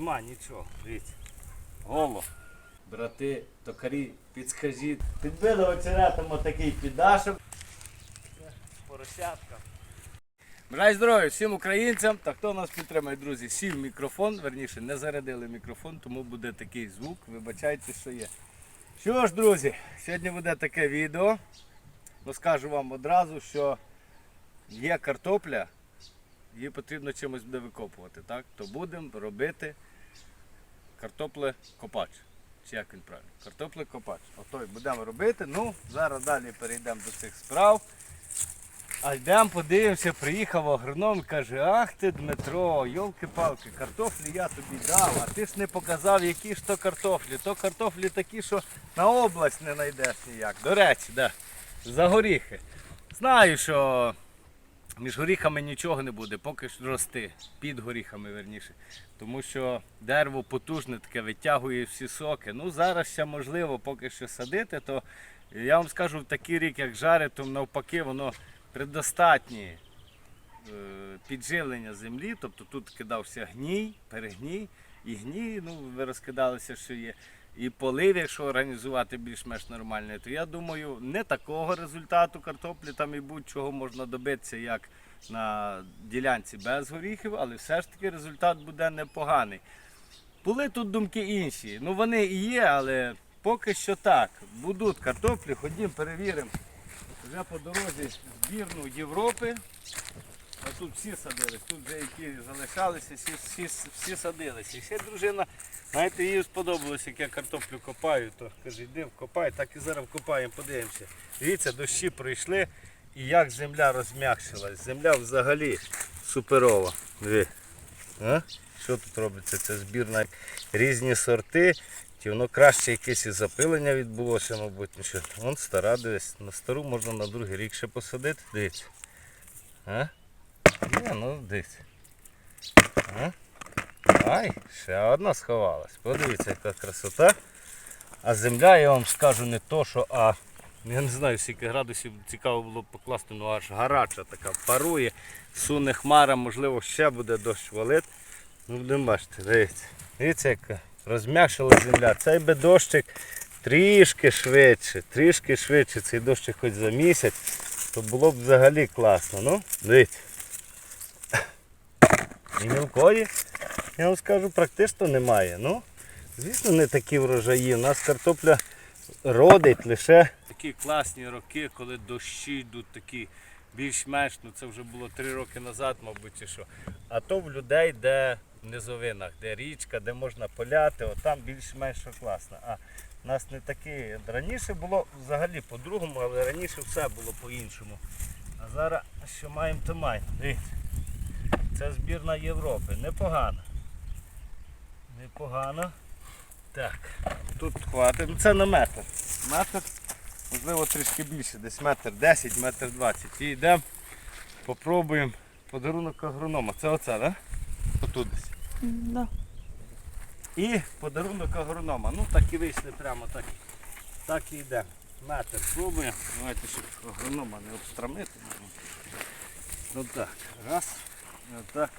Нема нічого. Дивіться. Голо. Брати, токарі, підскажіть. Підбили очеретом отакий піддашок. Поросятка. Бажаю здоров'я всім українцям та хто нас підтримує, друзі, сів мікрофон, верніше не зарядили мікрофон, тому буде такий звук. Вибачайте, що є. Що ж, друзі, сьогодні буде таке відео. Ну, скажу вам одразу, що є картопля, її потрібно чимось буде викопувати. Так? То будемо робити картопле-копач. Чи як він правильно? Картопле-копач. Ото й будемо робити. Ну, зараз далі перейдемо до цих справ. А йдемо, подивимося, приїхав агроном і каже, ах ти Дмитро, йолки-палки, картофлі я тобі дав, а ти ж не показав, які ж то картофлі. То картофлі такі, що на область не знайдеш ніяк. До речі, да. за горіхи. Знаю, що між горіхами нічого не буде, поки ж рости. Під горіхами верніше. Тому що дерево потужне таке витягує всі соки. Ну зараз ще можливо поки що садити, то я вам скажу, в такий рік, як жари, то навпаки, воно предостатнє е, підживлення землі. Тобто тут кидався гній, перегній і гній, ну ви розкидалися, що є. І полив, якщо організувати більш-менш нормальний, то я думаю, не такого результату картоплі там і будь-чого можна добитися, як на ділянці без горіхів, але все ж таки результат буде непоганий. Були тут думки інші. Ну вони і є, але поки що так. Будуть картоплі, ходімо, перевіримо. Вже по дорозі збірну Європи. А тут всі садились, тут вже які залишалися, всі, всі, всі садилися. І ще дружина, знаєте, їй сподобалось, як я картоплю копаю, то каже, йди вкопай, так і зараз вкопаємо, подивимося. Дивіться, дощі пройшли і як земля розм'якшилась. Земля взагалі суперова. Диви. А? Що тут робиться? Це збірна різні сорти. Чи воно краще якесь і запилення відбулося, мабуть. Що. Вон стара десь. На стару можна на другий рік ще посадити. Дивіться. А? Ні, ну дивіться. А? Ай, ще одна сховалась. Подивіться, яка красота. А земля, я вам скажу, не то, що, а я не знаю, скільки градусів цікаво було б покласти, ну аж гаряча така, парує, суне хмара, можливо, ще буде дощ валити. Ну, будемо бачити, дивіться. Дивіться, яка розм'якшила земля. Цей би дощик трішки швидше, трішки швидше, цей дощик хоч за місяць, то було б взагалі класно. Ну, дивіться. І мілкої, я вам скажу, практично немає. Ну, звісно, не такі врожаї. У нас картопля родить лише. Такі класні роки, коли дощі йдуть такі більш-менш, ну це вже було три роки назад, мабуть, чи що. А то в людей, де в низовинах, де річка, де можна поляти, от там більш-менш класно. А у нас не такі. Раніше було взагалі по-другому, але раніше все було по-іншому. А зараз що маємо, то маємо. Це збірна Європи. Непогано. Непогано. Так, тут хватить. Ну це на метр. Метр, можливо, трішки більше, десь метр 10, метр 20. І йдемо, попробуємо подарунок агронома. Це оце, так? Да? Отут десь. Да. І подарунок агронома. Ну так і вийшли прямо так. Так і йде. Метр пробуємо. Давайте, щоб агронома не обстрамити. Ну так, раз. Отак.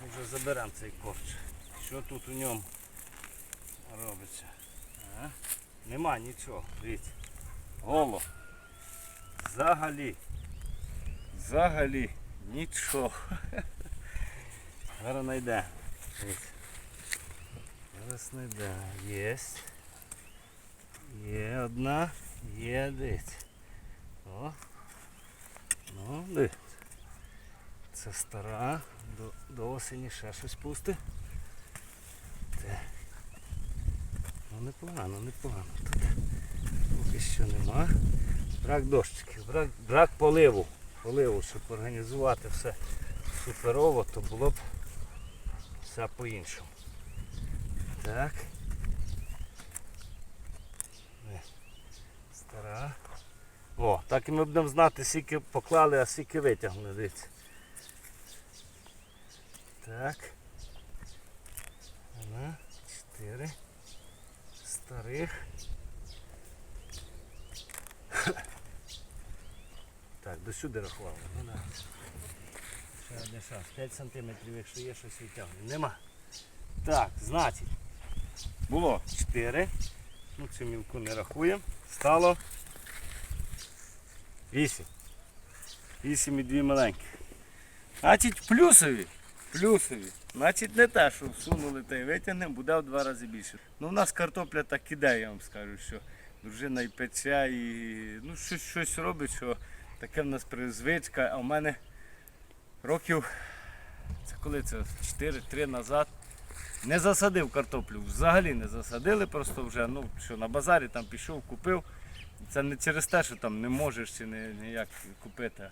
Ми вже заберемо цей корч. Що тут у ньому робиться? А? Нема нічого. Дивіться. Голо. Взагалі. Взагалі нічого. Зараз знайде. Зараз знайде. Єсть. Є одна. Є дивіться. О. Ну, дивіться. Це стара, до, до осені ще щось пусти. Те. Непогано, непогано тут. Поки що нема. Брак дощиків, брак, брак поливу. Поливу, щоб організувати все суперово, то було б все по-іншому. Так. Е, Стара. О, так і ми будемо знати, скільки поклали, а скільки витягнули, дивіться. Так. Одна, чотири. Старих. Так, до сюди рахували. Ну да. Ще один шанс. 5 сантиметрів, якщо є щось витягнути. Нема. Так, значить, було 4. Ну, цю мілку не рахуємо. Стало 8. 8 і 2 маленькі. Значить, плюсові. Плюсові. Значить, не те, що всунули та й витягнемо, буде в два рази більше. Ну, у нас картопля так іде, я вам скажу, що дружина і пече, і ну, щось, щось робить, що таке в нас призвичка, а в мене років, це коли це 4-3 назад, не засадив картоплю, взагалі не засадили, просто вже ну, що на базарі там пішов, купив. Це не через те, що там не можеш чи ніяк купити.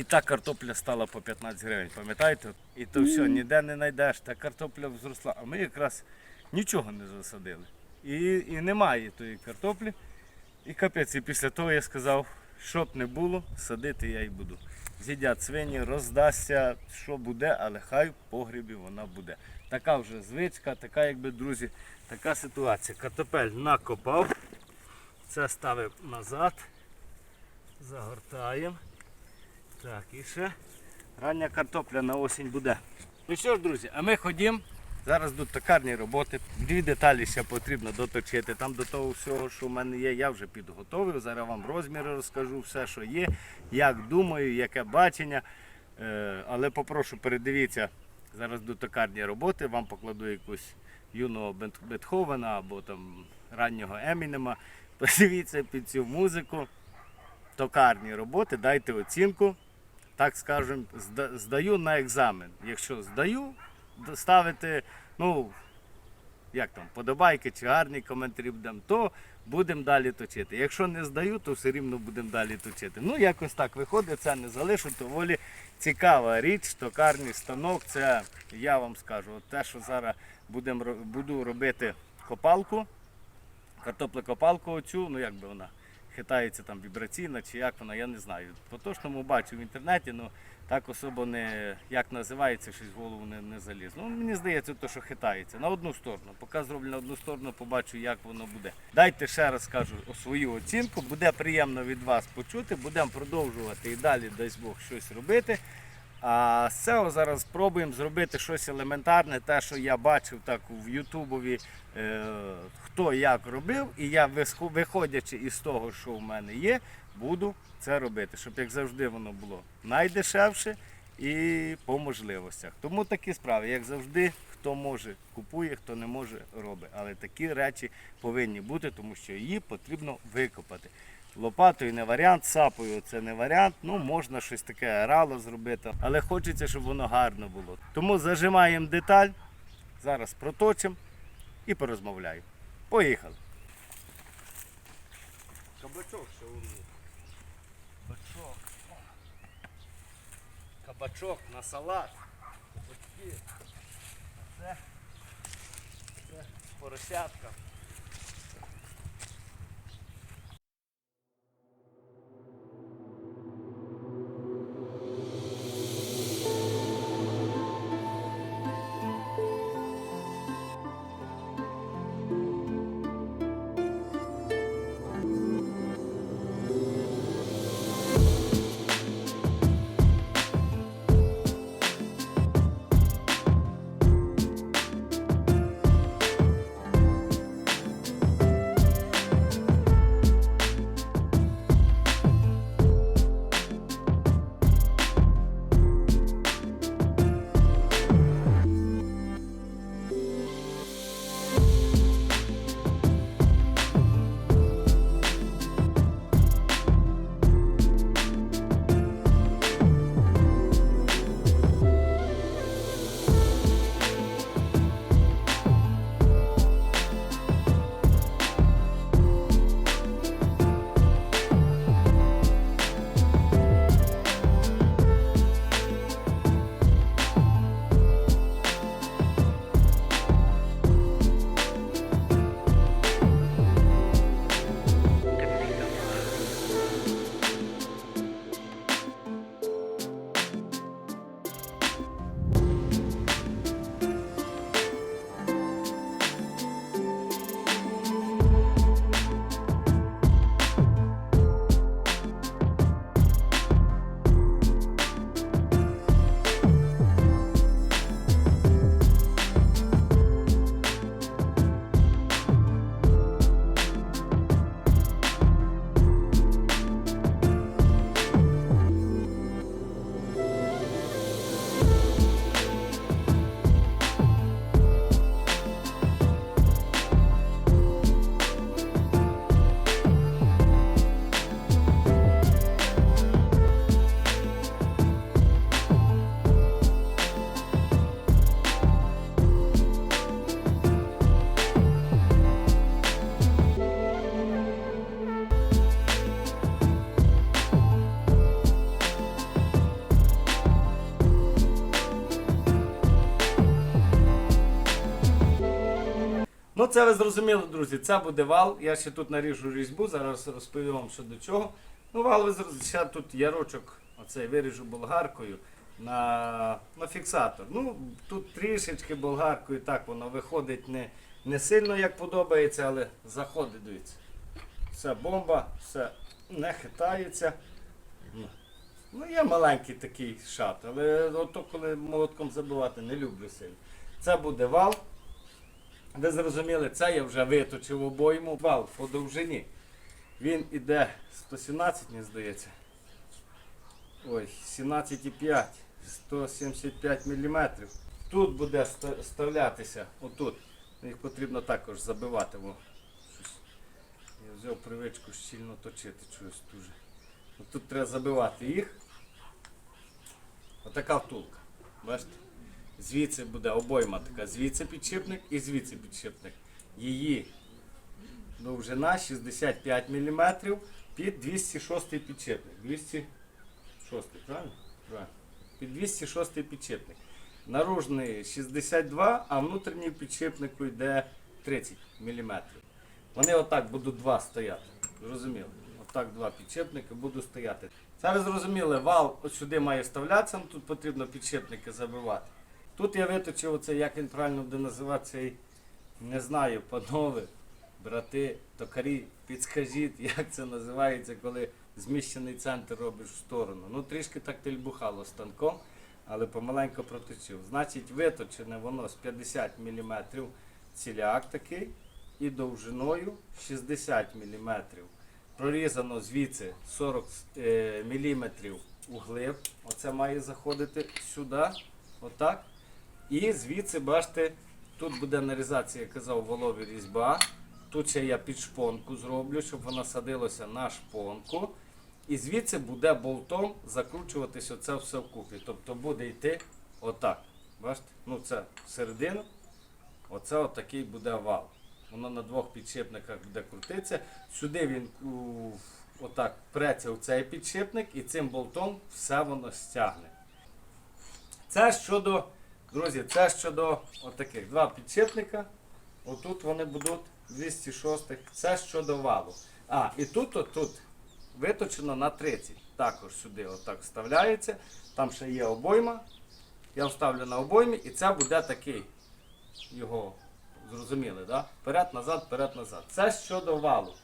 І та картопля стала по 15 гривень, пам'ятаєте? І то все, ніде не знайдеш, та картопля зросла. А ми якраз нічого не засадили. І, і немає тої картоплі. І капець, і після того я сказав, що б не було, садити я й буду. З'їдять свині, роздасться, що буде, але хай в погрібі вона буде. Така вже звичка, така, якби, друзі, така ситуація. Картопель накопав, це ставив назад, загортаємо. Так, і ще рання картопля на осінь буде. Ну що ж, друзі, а ми ходімо. Зараз до токарні роботи. Дві деталі ще потрібно доточити. Там до того всього, що в мене є, я вже підготовив. Зараз вам розміри розкажу, все, що є, як думаю, яке бачення. Е, Але попрошу, передивіться зараз до токарні роботи, вам покладу якусь юного Бетховена або там раннього Емінема. Подивіться під цю музику. Токарні роботи, дайте оцінку так скажемо, здаю на екзамен. Якщо здаю, ставити, ну, як там, подобайки чи гарні коментарі будемо, то будемо далі точити. Якщо не здаю, то все рівно будемо далі точити. Ну, якось так виходить, це не залишу, доволі цікава річ, токарний станок. Це я вам скажу, от те, що зараз будем, буду робити копалку, картоплекопалку оцю, ну як би вона хитається там вібраційна чи як вона, я не знаю. По точному бачу в інтернеті, ну так особо не як називається, щось в голову не, не заліз. Ну мені здається, то, що хитається на одну сторону. Поки зроблю на одну сторону, побачу, як воно буде. Дайте ще раз скажу свою оцінку. Буде приємно від вас почути. Будемо продовжувати і далі, дасть Бог, щось робити. А з цього зараз спробуємо зробити щось елементарне, те, що я бачив так в Ютубові, е, хто як робив, і я виходячи із того, що в мене є, буду це робити, щоб як завжди воно було найдешевше і по можливостях. Тому такі справи, як завжди, хто може купує, хто не може робить. Але такі речі повинні бути, тому що її потрібно викопати. Лопатою не варіант, сапою це не варіант. Ну, можна щось таке рало зробити, але хочеться, щоб воно гарно було. Тому зажимаємо деталь, зараз проточимо і порозмовляємо. Поїхали. Кабачок ще у мене. Кабачок. Кабачок на салат. Кабачки. Це, це поросятка. Ну, це ви зрозуміли, друзі. Це буде вал. Я ще тут наріжу різьбу, зараз розповім вам що до чого. Ну, вал ви зрозуміли. Ще тут ярочок, оцей виріжу болгаркою на, на фіксатор. Ну, тут трішечки болгаркою, так воно виходить не, не сильно як подобається, але заходить, дивіться. Все бомба, все не хитається. Ну, є маленький такий шат, але ото коли молотком забивати не люблю сильно. Це буде вал. Ви зрозуміли, це я вже виточив обойму. Вал по довжині. Він іде 117, мені здається. Ой, 17,5, 175 мм. Тут буде ста- вставлятися, отут. Їх потрібно також забивати. Во. Щось. Я взяв привичку щільно точити чогось дуже. Тут треба забивати їх. Отака втулка. Бачите? Звідси буде обойма така, звідси підшипник і звідси підшипник. Її довжина 65 мм під 206 підшипник. 206, правильно? Правильно. Під 206 підшипник. Наружний 62, а внутрішній підшипнику йде 30 мм. Вони отак будуть два стояти. Зрозуміло? Отак два підшипники будуть стояти. Ви зрозуміли, вал от сюди має вставлятися, тут потрібно підшипники забивати. Тут я виточив оце, як він правильно буде називатися, не знаю, панове, брати, токарі, підскажіть, як це називається, коли зміщений центр робиш в сторону. Ну, трішки так тельбухало станком, але помаленько проточив. Значить, виточене воно з 50 мм ціляк такий і довжиною 60 мм. Прорізано звідси 40 е, мм углиб. Оце має заходити сюди. Отак. І звідси, бачите, тут буде нарізація, я казав, волові різьба. Тут ще я під шпонку зроблю, щоб вона садилася на шпонку. І звідси буде болтом закручуватися це все вкупі. Тобто буде йти отак. Бачите? Ну це всередину. Оце отакий буде вал. Воно на двох підшипниках буде крутитися. Сюди він отак преться в цей підшипник і цим болтом все воно стягне. Це щодо, друзі, це щодо отаких два підшипника. Отут вони будуть 206. Це щодо валу. А, і тут, отут виточено на 30. Також сюди отак вставляється. Там ще є обойма. Я вставлю на обоймі і це буде такий його. Зрозуміли, да? Вперед, назад, вперед, назад. Це щодо валу.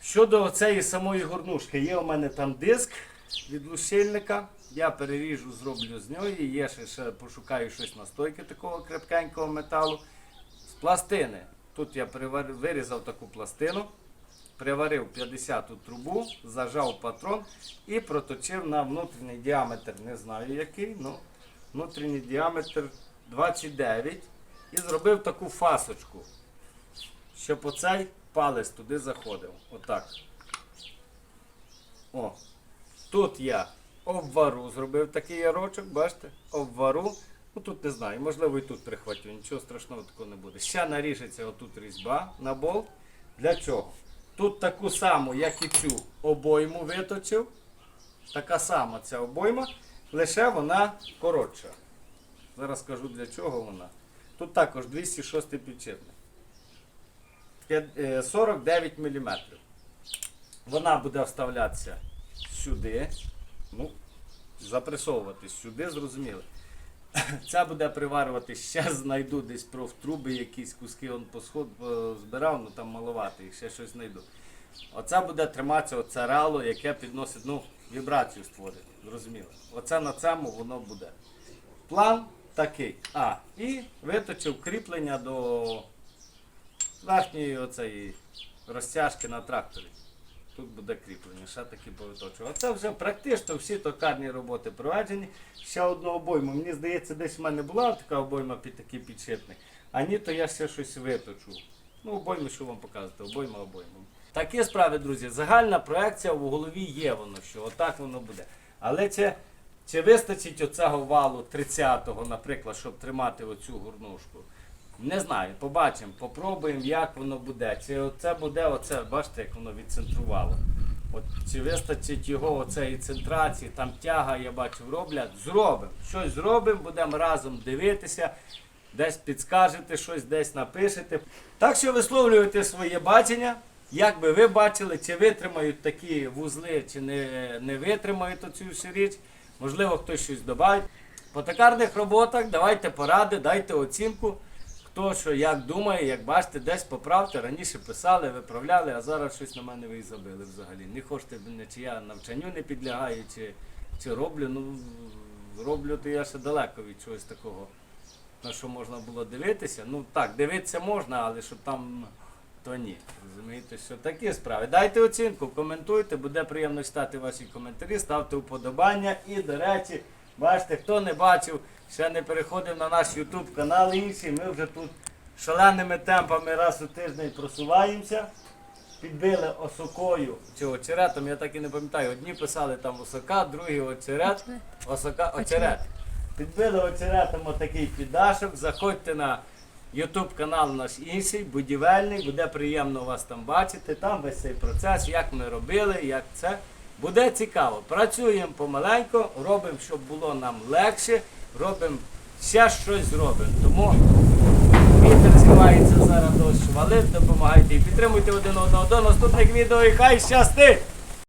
Щодо цієї самої горнушки, є у мене там диск від лущильника. Я переріжу, зроблю з нього. Є ще, ще пошукаю щось на стойки такого крепкенького металу. З пластини. Тут я привар... вирізав таку пластину, приварив 50 трубу, зажав патрон і проточив на внутрішній діаметр, не знаю який, ну внутрішній діаметр 29 і зробив таку фасочку, щоб оцей палець туди заходив. Отак. О. Тут я обвару зробив такий ярочок, бачите? Обвару. Ну тут не знаю, можливо і тут прихватю, нічого страшного такого не буде. Ще наріжеться отут різьба на болт. Для чого? Тут таку саму, як і цю обойму виточив. Така сама ця обойма, лише вона коротша. Зараз скажу для чого вона. Тут також 206 підшипник. Е, 49 мм. Вона буде вставлятися сюди. Ну, запресовуватись сюди, зрозуміло. Ця буде приварювати, ще знайду десь профтруби, якісь куски он посход збирав, ну там маловато, їх ще щось знайду. Оце буде триматися оце рало, яке підносить, ну, вібрацію створить. Зрозуміло. Оце на цьому воно буде. План такий. А, і виточив кріплення до верхньої оцеї розтяжки на тракторі. Тут буде кріплення, ще таки повиточував. Це вже практично всі токарні роботи проведені. Ще одну обойму. Мені здається, десь в мене була така обойма під такий підшипник. А ні, то я ще щось виточу. Ну, обойми, що вам показувати, обойма обойма. Такі справи, друзі, загальна проекція в голові є воно, що отак воно буде. Але чи, чи вистачить оцього валу 30-го, наприклад, щоб тримати оцю горнушку? Не знаю, побачимо, попробуємо, як воно буде. Чи це буде оце, бачите, як воно відцентрувало. От, чи вистачить його оцеї центрації, там тяга, я бачив, роблять, зробимо. Щось зробимо, будемо разом дивитися. десь підскажете щось, десь напишете. Так що висловлюйте своє бачення. Як би ви бачили, чи витримають такі вузли, чи не, не витримають оцю всю річ. Можливо, хтось щось додає. По токарних роботах давайте поради, дайте оцінку. Хто що як думає, як бачите, десь поправте. Раніше писали, виправляли, а зараз щось на мене ви і забили взагалі. Не хочете, чи я навчанню не підлягаю, чи, чи роблю. Ну роблю, то я ще далеко від чогось такого, на що можна було дивитися. Ну так, дивитися можна, але щоб там то ні. Розумієте, що такі справи. Дайте оцінку, коментуйте, буде приємно читати ваші коментарі, ставте вподобання. І, до речі, бачите, хто не бачив, ще не переходив на наш YouTube канал інший. Ми вже тут шаленими темпами раз у тиждень просуваємося. Підбили осокою чи очеретом, я так і не пам'ятаю. Одні писали там осока, другі очерет. Осока, очерет. Підбили очеретом отакий піддашок. Заходьте на YouTube канал наш інший, будівельний, буде приємно вас там бачити. Там весь цей процес, як ми робили, як це. Буде цікаво. Працюємо помаленько, робимо, щоб було нам легше, робимо ще щось зробимо. Тому вітер зривається зараз дощ, валив, допомагайте і підтримуйте один одного до наступних відео і хай щастить!